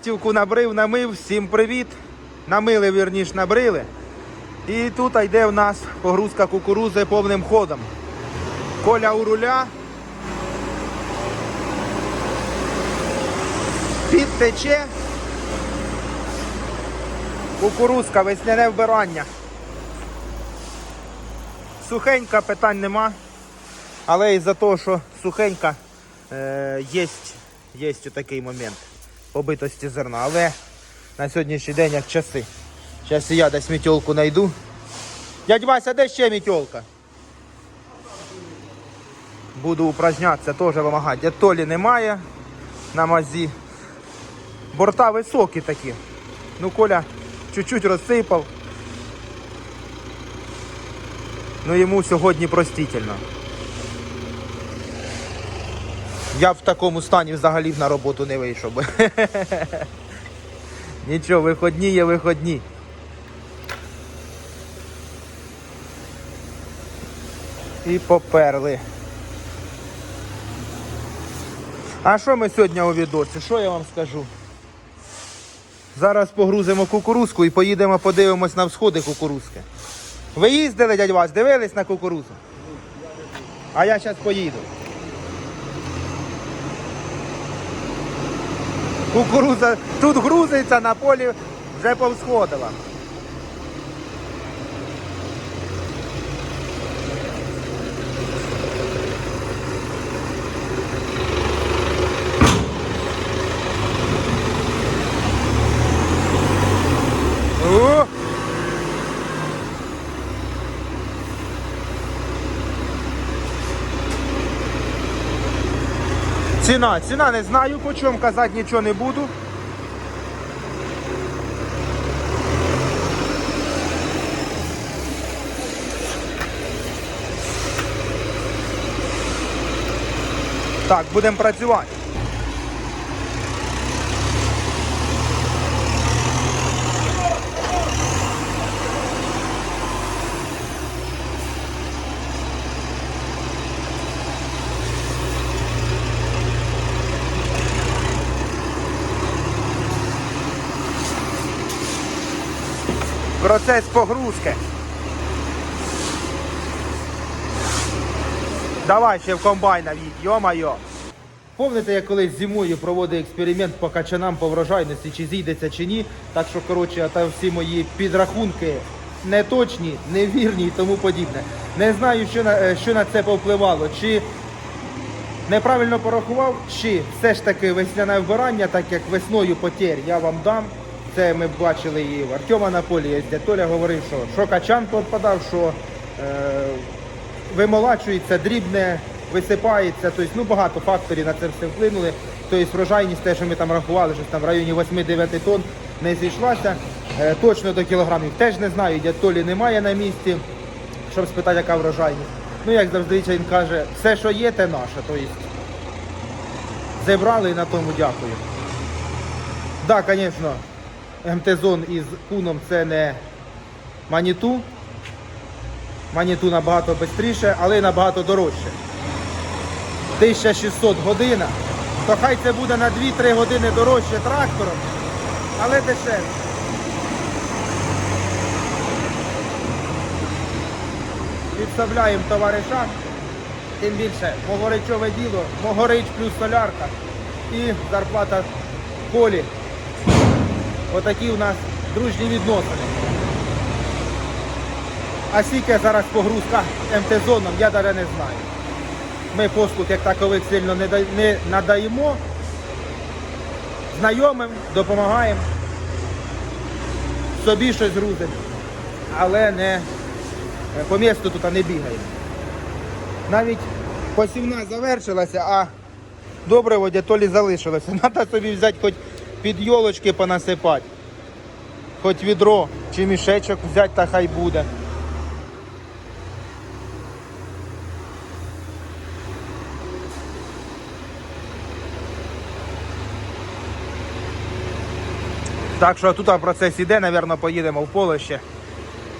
ластівку набрив, намив, всім привіт. Намили, вірніш, набрили. І тут йде в нас погрузка кукурузи повним ходом. Коля у руля. Підтече. Кукурузка, весняне вбирання. Сухенька, питань нема. Але із-за того, що сухенька, е, є, є такий момент побитості зерна. Але на сьогоднішній день як часи. Зараз я десь мітьолку знайду. Дядь Вася, де ще мітьолка? Буду упражнятися, теж вимагати. Толі немає на мазі. Борта високі такі. Ну, Коля чуть-чуть розсипав. Ну йому сьогодні простительно. Я в такому стані взагалі на роботу не вийшов би. Нічого, виходні є виходні. І поперли. А що ми сьогодні у відосі? Що я вам скажу? Зараз погрузимо кукурузку і поїдемо подивимось на всходи кукурузки. Ви їздили, дядь Вась, дивились на кукурузу? А я зараз поїду. Кукуруза тут грузиться, на полі вже повсходила. Ціна, ціна не знаю, по чому казати нічого не буду. Так, будемо працювати. Процес погрузки. Давай ще в комбайна йо-майо. Помните, я колись зимою проводив експеримент по качанам по врожайності, чи зійдеться, чи ні. Так що, коротше, та всі мої підрахунки неточні, невірні і тому подібне. Не знаю, що на, е, що на це повпливало. Чи неправильно порахував, чи все ж таки весняне вбирання, так як весною потєр я вам дам. Це ми бачили і в Артема на полі, де Толя говорив, що, що качан підпадав, що е, вимолачується, дрібне, висипається. Тобто, ну, багато факторів на це все вплинули. Тобто врожайність, те, що ми там рахували, що там в районі 8-9 тонн не зійшлася. Е, точно до кілограмів теж не знаю, дядь Толі немає на місці, щоб спитати, яка врожайність. Ну, як завжди він каже, все, що є, те наше. Тобто, зібрали і на тому дякую. Так, да, звісно, МТ-зон із куном це не маніту. Маніту набагато швидше, але й набагато дорожче. 1600 година, то хай це буде на 2-3 години дорожче трактором, але дешевше. Підставляємо товариша, тим більше могоричове діло, могорич плюс солярка і зарплата колі. Отакі у нас дружні відносини. А скільки зараз погрузка МТ-зоном, я навіть не знаю. Ми послуг як такових сильно не, надаємо. Знайомим, допомагаємо. Собі щось грузимо. Але не е, по місту тут не бігаємо. Навіть посівна завершилася, а добре водя то лі залишилося. Треба собі взяти хоч під йолочки понасипати. Хоч відро чи мішечок взяти, та хай буде. Так що тут процес іде, напевно, поїдемо в поле ще.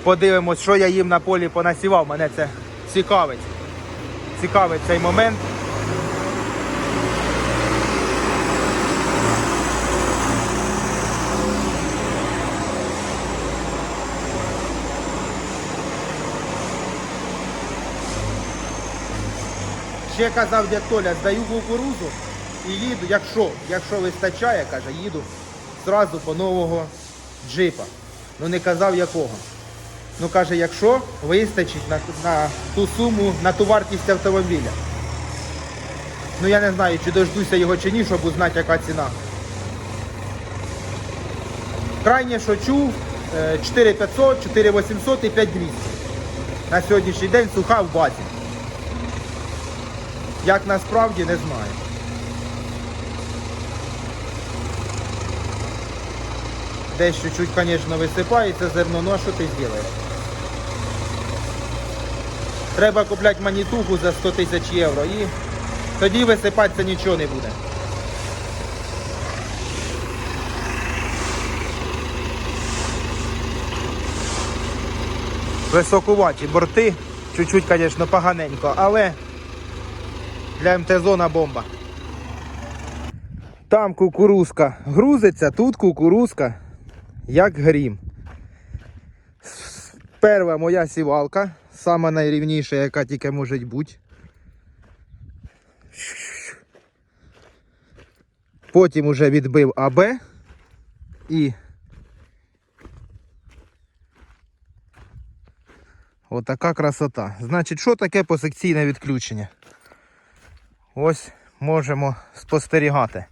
Подивимось, що я їм на полі понасівав. Мене це цікавить. Цікавить цей момент. Ще казав дядь Толя, здаю кукурузу і їду, якщо, якщо вистачає, каже, їду зразу по нового джипа. Ну не казав якого. Ну каже, якщо вистачить на, на ту суму, на ту вартість автомобіля. Ну я не знаю, чи дождуся його чи ні, щоб узнати, яка ціна. Крайнє, що чув, е, 4500, 4800 і 5200. На сьогоднішній день суха в базі. Як насправді не знаю. Десь чуть-чуть, звісно, висипається зерно, ну а що ти зробиш? Треба купляти манітуху за 100 тисяч євро і тоді висипатися нічого не буде. Високуваті борти, чуть-чуть, звісно, поганенько, але для МТ-зона бомба. Там кукурузка грузиться, тут кукурузка як грім. Перша моя сівалка, сама найрівніша, яка тільки може бути. Потім уже відбив АБ і отака красота. Значить, що таке посекційне відключення? Ось можемо спостерігати.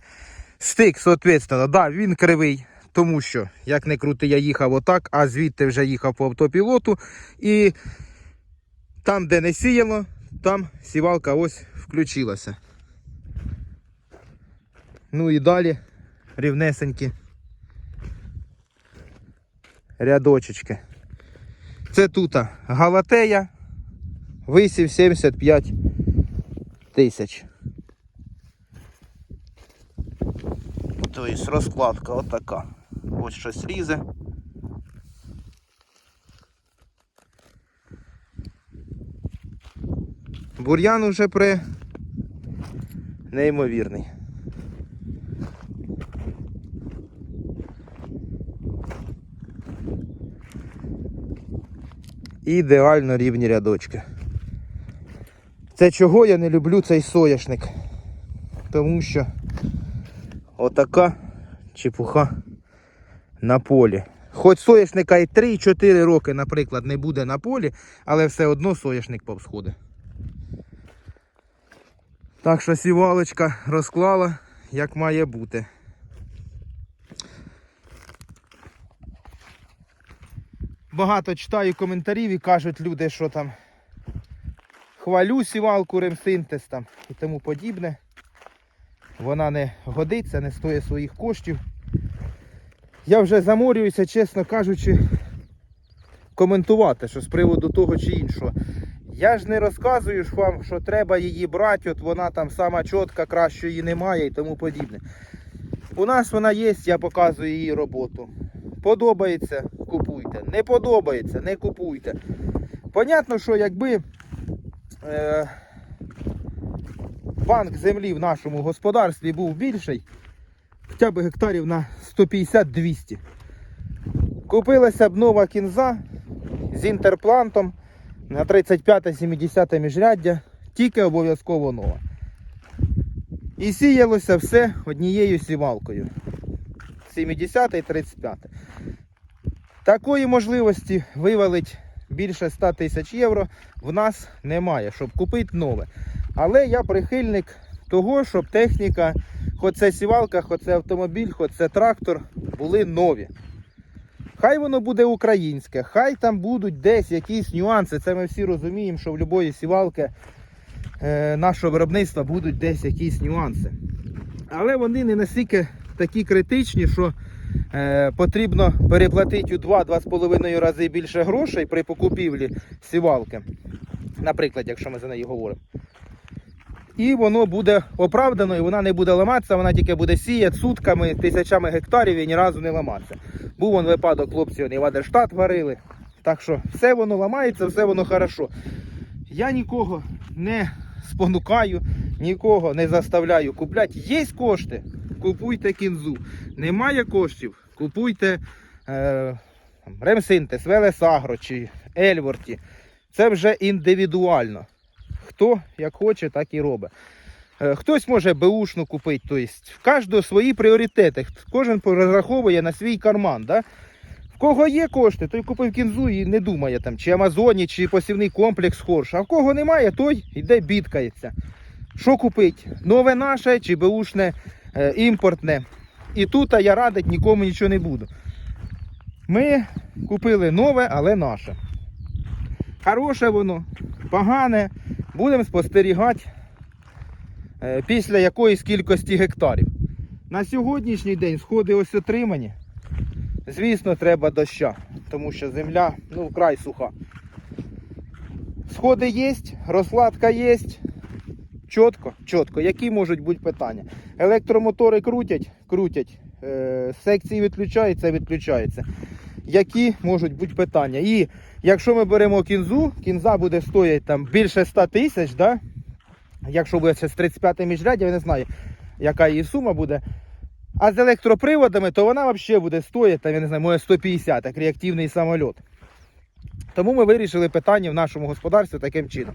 Стик, соответственно, да, він кривий, тому що, як не крути, я їхав отак, а звідти вже їхав по автопілоту. І там, де не сіяло, там сівалка ось включилася. Ну і далі рівнесенькі рядочечки. Це тут Галатея, висів 75 тисяч. Тобто розкладка отака. Ось щось лізе. Бур'ян уже при неймовірний. Ідеально рівні рядочки. Це чого я не люблю цей соняшник. Тому що отака чепуха на полі. Хоч соняшника і 3-4 роки, наприклад, не буде на полі, але все одно соняшник повсходить. Так що сівалочка розклала, як має бути. Багато читаю коментарів і кажуть люди, що там хвалю сівалку ремсинтез там і тому подібне. Вона не годиться, не стоїть своїх коштів. Я вже заморююся, чесно кажучи, коментувати, що з приводу того чи іншого. Я ж не розказую ж вам, що треба її брати, от вона там сама чітка, краще її немає і тому подібне. У нас вона є, я показую її роботу. Подобається, купуйте. Не подобається, не купуйте. Понятно, що якби е, банк землі в нашому господарстві був більший, хоча б гектарів на 150-200. Купилася б нова кінза з інтерплантом на 35-70 міжряддя, тільки обов'язково нова. І сіялося все однією сівалкою. 70 і 35. Такої можливості вивалить більше 100 тисяч євро в нас немає, щоб купити нове. Але я прихильник того, щоб техніка, хоч це сівалка, хоч це автомобіль, хоч це трактор, були нові. Хай воно буде українське, хай там будуть десь якісь нюанси. Це ми всі розуміємо, що в будь-якої сівалки е, нашого виробництва будуть десь якісь нюанси. Але вони не настільки такі критичні, що е, потрібно переплатити у 2-2,5 рази більше грошей при покупівлі сівалки. Наприклад, якщо ми за неї говоримо. І воно буде оправдано, і вона не буде ламатися, вона тільки буде сіяти сутками, тисячами гектарів і ні разу не ламатися. Був он випадок, хлопці вони Вадерштат варили. Так що все воно ламається, все воно хорошо. Я нікого не спонукаю, нікого не заставляю купляти. Є кошти, купуйте кінзу. Немає коштів, купуйте е, Ремсинтес, Велесагро чи Ельворті. Це вже індивідуально. Хто як хоче, так і робить. Е, Хтось може беушну купити, тобто в кожного свої пріоритети. Кожен розраховує на свій карман. Да? В кого є кошти, той купив кінзу і не думає там, чи Амазоні, чи посівний комплекс Хорш. А в кого немає, той йде бідкається. Що купить? Нове наше чи беушне е, імпортне. І тут я радить нікому нічого не буду. Ми купили нове, але наше. Хороше воно, погане. Будемо спостерігати е, після якоїсь кількості гектарів. На сьогоднішній день сходи ось отримані. Звісно, треба доща, тому що земля ну, вкрай суха. Сходи є, розкладка є. Чітко, чітко. Які можуть бути питання? Електромотори крутять, крутять. Е, секції відключаються, відключаються. Які можуть бути питання? І якщо ми беремо кінзу, кінза буде стоїти там більше 100 тисяч, да? якщо буде ще з 35 міжряддя, я не знаю, яка її сума буде. А з електроприводами, то вона взагалі буде стоїти, там, я не знаю, може 150, як реактивний самоліт. Тому ми вирішили питання в нашому господарстві таким чином.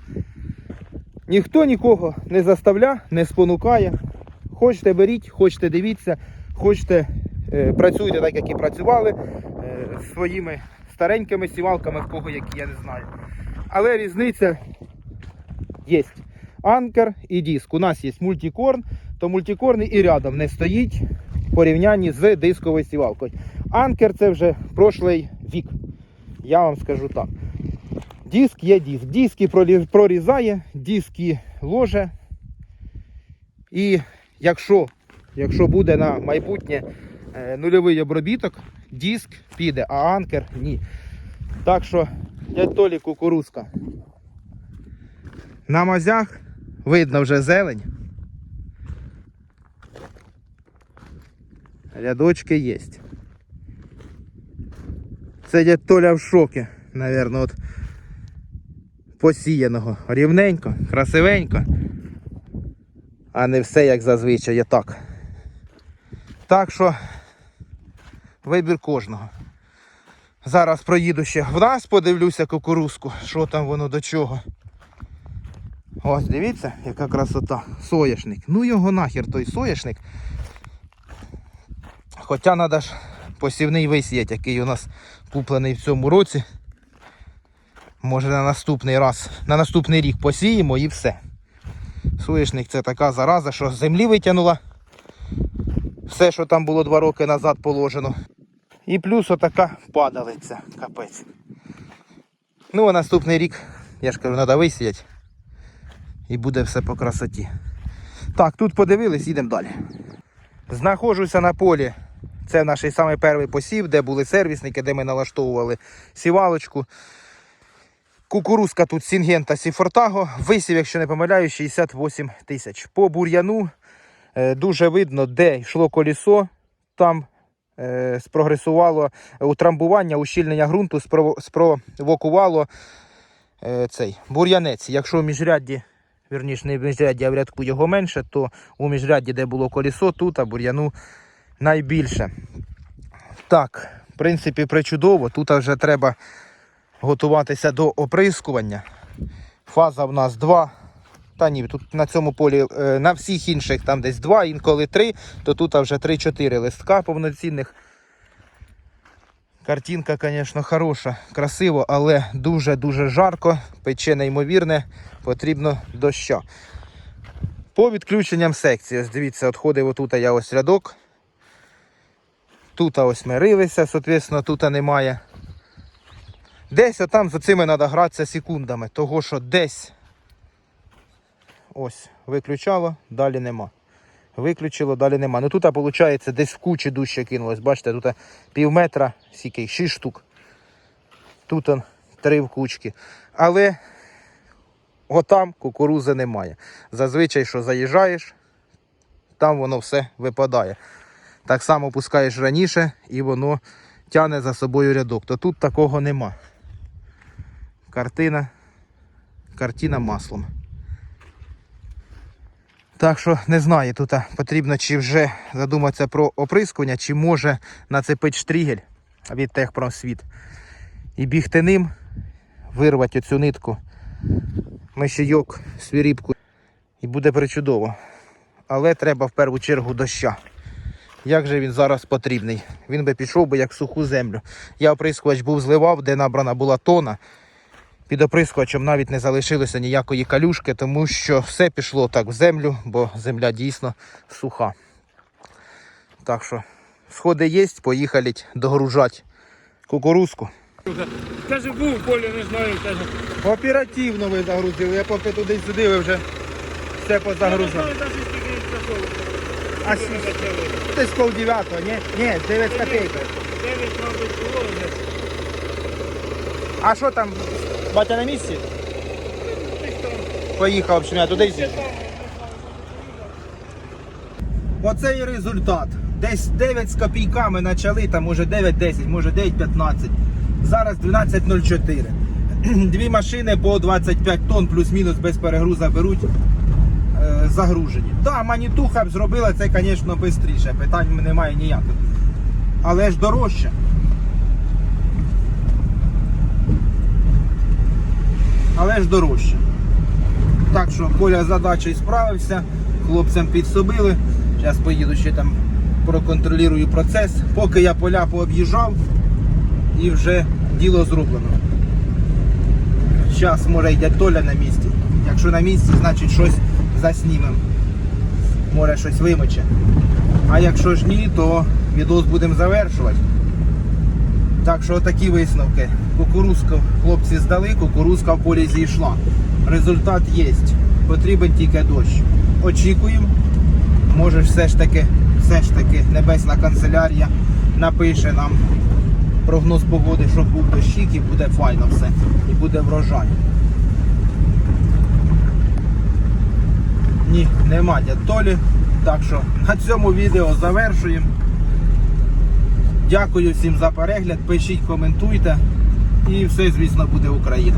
Ніхто нікого не заставля, не спонукає. Хочете беріть, хочете дивіться, хочете е, працюйте так, як і працювали своїми старенькими сівалками, в кого які, я не знаю. Але різниця є. Анкер і диск. У нас є мультикорн, то мультикорн і рядом не стоїть в порівнянні з дисковою сівалкою. Анкер це вже прошлий вік. Я вам скажу так. Диск є диск. Диски прорізає, диски ложе. І якщо, якщо буде на майбутнє е, нульовий обробіток, диск піде, а анкер ні. Так що, дядь Толі кукурузка. На мазях видно вже зелень. Рядочки є. Це дядь Толя в шокі, напевно, от посіяного. Рівненько, красивенько. А не все як зазвичай є так. Так що вибір кожного. Зараз проїду ще в нас, подивлюся кукурузку, що там воно до чого. Ось, дивіться, яка красота. Соняшник. Ну його нахер той соняшник. Хоча треба ж посівний висіяти, який у нас куплений в цьому році. Може на наступний раз, на наступний рік посіємо і все. Соняшник це така зараза, що з землі витягнула все, що там було два роки назад положено. І плюс отака падалиця, капець. Ну а наступний рік, я ж кажу, треба висіяти. І буде все по красоті. Так, тут подивились, їдемо далі. Знаходжуся на полі. Це наш самий перший посів, де були сервісники, де ми налаштовували сівалочку. Кукурузка тут Сінгента Сіфортаго. Висів, якщо не помиляю, 68 тисяч. По бур'яну е, дуже видно, де йшло колісо. Там спрогресувало утрамбування, ущільнення ґрунту, спровокувало е, цей бур'янець. Якщо в міжрядді, вірніше не в міжрядді, а в рядку його менше, то у міжрядді, де було колісо, тут а бур'яну найбільше. Так, в принципі, причудово. Тут вже треба готуватися до оприскування. Фаза в нас 2. Та ні, тут на цьому полі, е, на всіх інших там десь 2, інколи 3, то тут вже 3-4 листка повноцінних. Картинка, звісно, хороша, красиво, але дуже-дуже жарко, пече неймовірне, потрібно доща. По відключенням секції, ось дивіться, відходив отут я ось рядок. Тут ось ми рилися, тут немає. Десь отам за цими треба гратися секундами, того що десь ось виключало, далі нема. Виключило, далі нема. Ну тут, виходить, десь в кучі дужче кинулось. Бачите, тут пів метра, скільки, 6 штук. Тут он, три в кучки. Але отам кукурузи немає. Зазвичай, що заїжджаєш, там воно все випадає. Так само пускаєш раніше і воно тягне за собою рядок. То тут такого нема. Картина, картина маслом. Так що не знаю, тут потрібно чи вже задуматися про оприскування, чи може нацепити штрігель від Техпромсвіт і бігти ним, вирвати оцю нитку мишійок, свіріпку. І буде причудово. Але треба в першу чергу доща. Як же він зараз потрібний? Він би пішов би як в суху землю. Я оприскувач був зливав, де набрана була тона. Під оприскувачем навіть не залишилося ніякої калюшки, тому що все пішло так в землю, бо земля дійсно суха. Так що, сходи є, поїхали догружати кукурузку. Каже, був полі, не знаю, каже. Оперативно ви загрузили, я поки туди-сюди ви вже все позагрузили. А сі- Десь пол дев'ятого, ні? Ні, 9 копійок. Дев'ять, мабуть, було вже. А що там? Батя на місці? Поїхав, общем, туди. йду. Оце і результат. Десь 9 з копійками почали, там може 9-10, може 9-15. Зараз 12.04. Дві машини по 25 тонн плюс-мінус без перегруза беруть е, загружені. Так, да, манітуха б зробила це, звісно, швидше. Питань немає ніяких. Але ж дорожче. Але ж дорожче. Так що Коля задачею справився, хлопцям підсобили. Зараз поїду ще там проконтролюю процес. Поки я поля пооб'їжджав і вже діло зроблено. Зараз може йде Толя на місці. Якщо на місці, значить щось заснімемо. Може щось вимоче. А якщо ж ні, то відос будемо завершувати. Так що такі висновки. Кукурузку хлопці здали, кукурузка в полі зійшла. Результат є. Потрібен тільки дощ. Очікуємо. Може все ж таки, все ж таки небесна канцелярія напише нам прогноз погоди, щоб був дощик і буде файно все. І буде врожай. Ні, нема дядь Толі. Так що на цьому відео завершуємо. Дякую всім за перегляд. Пишіть, коментуйте. І все, звісно, буде Україна.